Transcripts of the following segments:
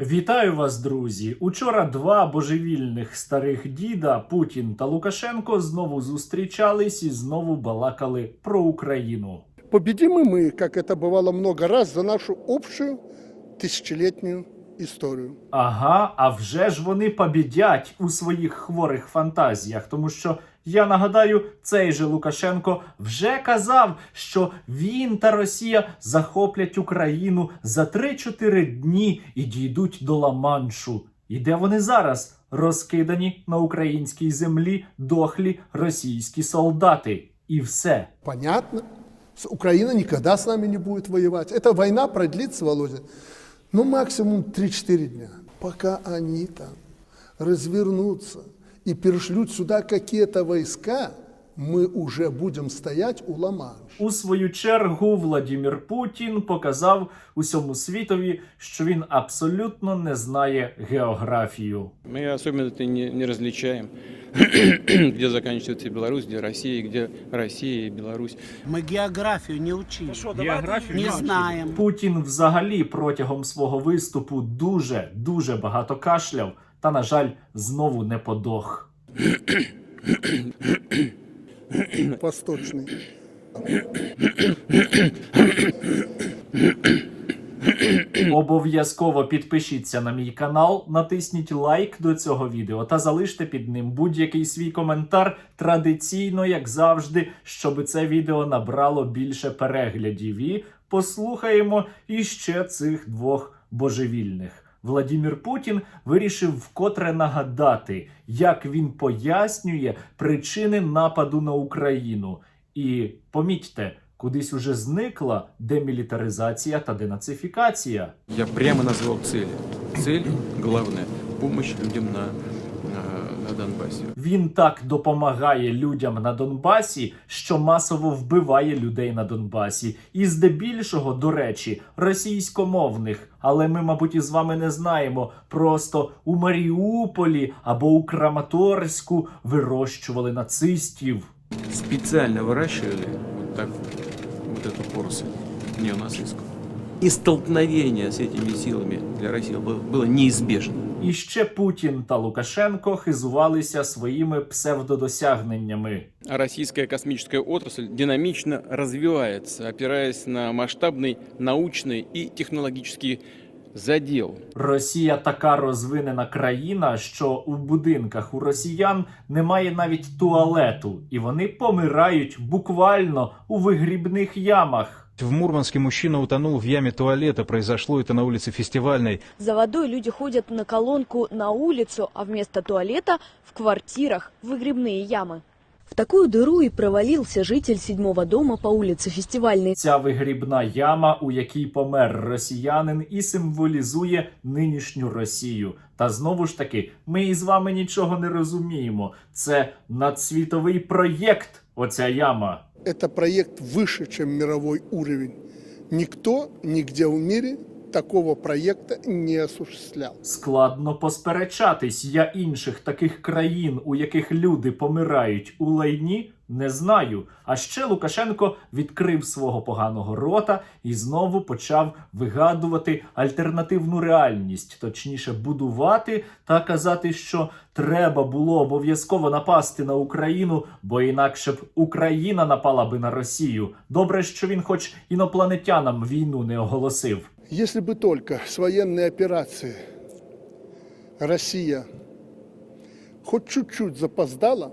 Вітаю вас, друзі! Учора два божевільних старих діда Путін та Лукашенко знову зустрічались і знову балакали про Україну. Победим и мы, как это бывало много раз, за нашу общую тысячелетнюю историю. Ага, а вже ж вони побідять у своїх хворих фантазіях, тому що я нагадаю, цей же Лукашенко вже казав, що він та Росія захоплять Україну за 3-4 дні і дійдуть до Ла-Маншу. І де вони зараз? Розкидані на українській землі дохлі російські солдати. І все. Понятно? Украина никогда с нами не будет воевать. Эта война продлится, Володя, ну максимум 3-4 дня. Пока они там развернутся и перешлют сюда какие-то войска, мы уже будем стоять у ла У свою чергу Владімір Путін показав усьому світові, що він абсолютно не знає географію. Мы особенно это не, не различаем, где заканчивается Беларусь, где Россия, где Россия и Беларусь. Мы географию не учили. Географію Не знаем. Путін взагалі протягом свого виступу дуже дуже багато кашляв, та на жаль, знову не подох. Восточный. Обов'язково підпишіться на мій канал, натисніть лайк до цього відео та залиште під ним будь-який свій коментар традиційно, як завжди, щоб це відео набрало більше переглядів. І послухаємо іще цих двох божевільних. Владімір Путін вирішив вкотре нагадати, як він пояснює причини нападу на Україну. І помітьте, кудись уже зникла демілітаризація та денацифікація. Я прямо назвав цілі. Ціль головне допомога людям на, на, Донбассе. Він так допомагає людям на Донбасі, що масово вбиває людей на Донбасі, і здебільшого, до речі, російськомовних. Але ми, мабуть, із вами не знаємо. Просто у Маріуполі або у Краматорську вирощували нацистів. Специально выращивали вот так вот эту поросль неонацистскую И столкновение с этими силами для России было, было неизбежно. І ще Путін та Лукашенко хизувалися своїми псевдодосягненнями. А российская космическая отрасль динамично развивается, опираясь на масштабный научный и технологический задел. Росія така розвинена країна, що у будинках у росіян немає навіть туалету, і вони помирають буквально у вигрібних ямах. В Мурманске мужчина утонул в яме туалета. Произошло это на улице Фестивальной. За водой люди ходят на колонку на улицу, а вместо туалета в квартирах выгребные ямы. В такую дыру и провалился житель седьмого дома по улице Фестивальной. Ця вигрібна яма, у якій помер росіянин, і символізує нинішню Росію. Та знову ж таки, ми із вами нічого не розуміємо. Це надсвітовий проєкт. Оця яма. Это проект выше, чем мировой уровень. Никто нигде в мире такого проекта не осуществлял. Складно посперечатись. Я інших таких країн, у яких люди помирають у лайні, не знаю. А ще Лукашенко відкрив свого поганого рота і знову почав вигадувати альтернативну реальність, точніше, будувати та казати, що треба було обов'язково напасти на Україну, бо інакше б Україна напала би на Росію. Добре, що він, хоч інопланетянам війну не оголосив. Если бы только с военной операции Россия хоть чуть-чуть запоздала,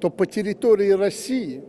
то по территории России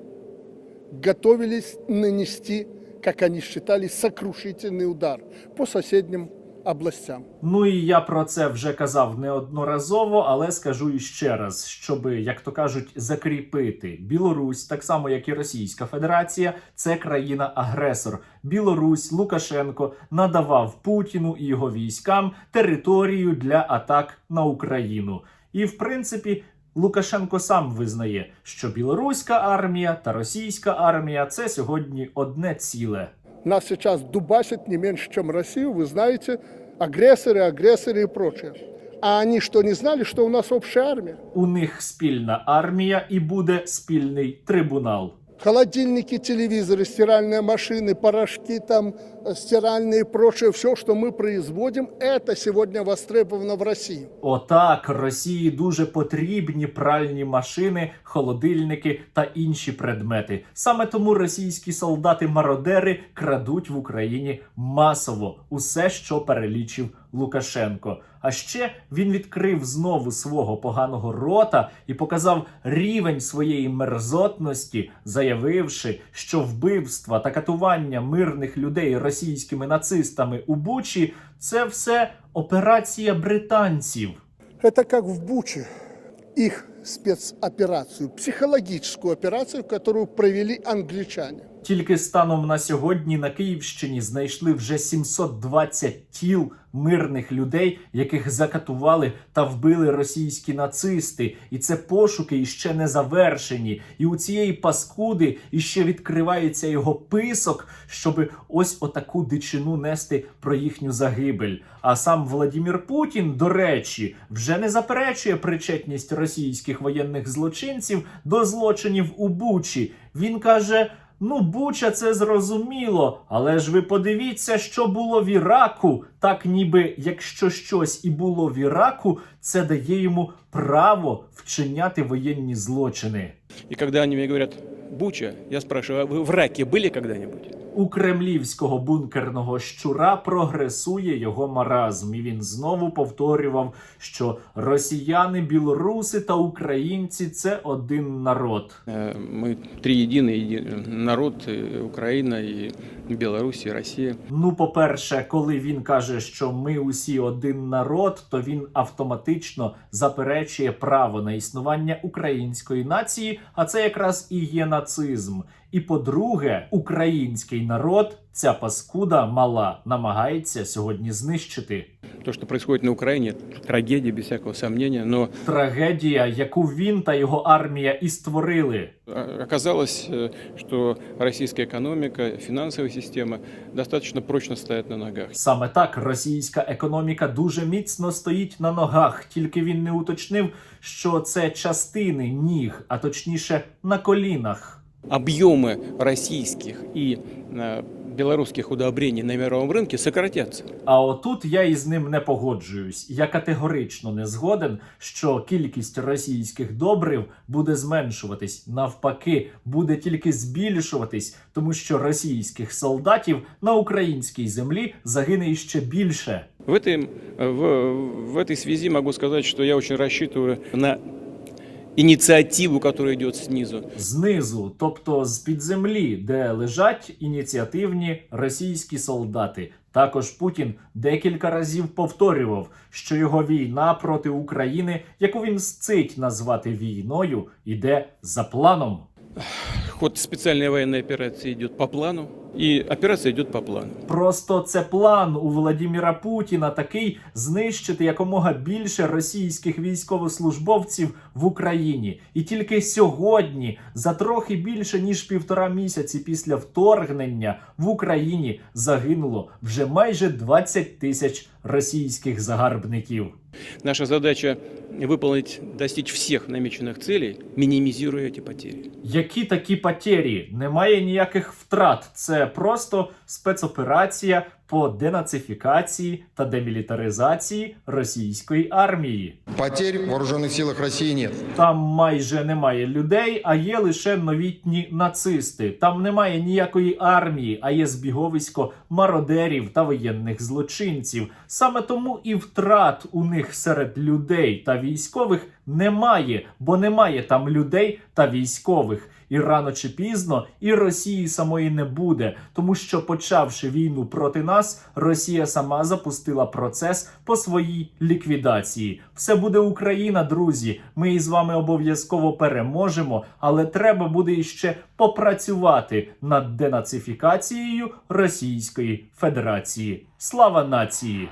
готовились нанести, как они считали, сокрушительный удар по соседним областям. Ну і я про це вже казав неодноразово, але скажу іще раз, щоб, як то кажуть, закріпити Білорусь, так само як і Російська Федерація, це країна-агресор. Білорусь Лукашенко надавав Путіну і його військам територію для атак на Україну. І в принципі. Лукашенко сам визнає, що білоруська армія та російська армія це сьогодні одне ціле. Нас сейчас дубасят не меньше, чем Россию, вы знаете, агрессоры, агрессоры и прочее. А они что, не знали, что у нас общая армия? У них спільна армія і буде спільний трибунал. Холодильники, телевизоры, стиральные машины, порошки, там, стиральные и прочее, все, что мы производим, это сегодня востребовано в России. Отак Росії дуже потрібні пральні машини, холодильники та інші предмети. Саме тому російські солдати-мародери крадуть в Україні масово усе, що перелічив Лукашенко. А ще він відкрив знову свого поганого рота і показав рівень своєї мерзотності, заявивши, що вбивства та катування мирних людей російськими нацистами у Бучі це все операція британців. Это как в Бучі їх спецоперацію, психологічну операцію, яку провели англичане. Тільки станом на сьогодні на Київщині знайшли вже 720 тіл мирних людей, яких закатували та вбили російські нацисти. І це пошуки іще не завершені. І у цієї паскуди іще відкривається його писок, щоб ось отаку дичину нести про їхню загибель. А сам Владімір Путін, до речі, вже не заперечує причетність російських воєнних злочинців до злочинів у Бучі. Він каже. Ну, Буча, це зрозуміло, але ж ви подивіться, що було в Іраку. Так, ніби якщо щось і було в Іраку, це дає йому право вчиняти воєнні злочини. І коли вони мені говорять, «Буча», я спрашиваю, а ви в Ракі були когда-нибудь? У кремлівського бункерного щура прогресує його маразм, і він знову повторював, що росіяни, білоруси та українці це один народ. Э, Мы три единый еди- народ, и Украина, и Беларусь, и Россия. Ну, по-перше, коли він каже, що ми усі один народ, то він автоматично заперечує право на існування української нації, а це якраз і є нацизм. І по-друге, український народ, ця паскуда мала, намагається сьогодні знищити. То, что происходит на Украине, трагедия, без всякого сомнения, но Трагедія, яку він та його армія і створили. э, оказалось, э, что российская экономика, финансовая система достаточно прочно стоят на ногах. Саме так російська економіка дуже міцно стоїть на ногах, тільки він не уточнив, що це частини ніг, а точніше на колінах. Объемы российских и э, белорусских удобрений на мировом рынке сократятся. А отут я із ним не погоджуюсь. Я категорично не згоден, що кількість російських добрив буде зменшуватись. Навпаки, буде тільки збільшуватись, тому що російських солдатів на українській землі загине іще більше. В этой, э, в, в этой связи могу сказать, что я очень рассчитываю на инициативу, которая идет снизу. Знизу, тобто з під землі, де лежать ініціативні російські солдати. Також Путін декілька разів повторював, що його війна проти України, яку він сцить назвати війною, іде за планом. Ход специальной военной операции идет по плану, и операция идет по плану. Просто це план у Владіміра Путіна такий знищити якомога більше російських військовослужбовців в Україні. І тільки сьогодні, за трохи більше ніж півтора місяці після вторгнення в Україні загинуло вже майже 20 тисяч російських загарбників. Наша задача выполнить, достичь всех намеченных целей, минимизируя эти потери. Які такі потері? Немає ніяких втрат. Це просто спецоперація по денацифікації та демілітаризації російської армії. Потерь в вооруженных силах России нет. Там майже немає людей, а є лише новітні нацисти. Там немає ніякої армії, а є збіговисько мародерів та воєнних злочинців. Саме тому і втрат у них серед людей та військових немає, бо немає там людей та військових. І рано чи пізно і Росії самої не буде, тому що почавши війну проти нас, Росія сама запустила процес по своїй ліквідації. Все буде Україна, друзі. Ми із вами обов'язково переможемо, але треба буде іще попрацювати над денацифікацією Російської Федерації. Слава нації!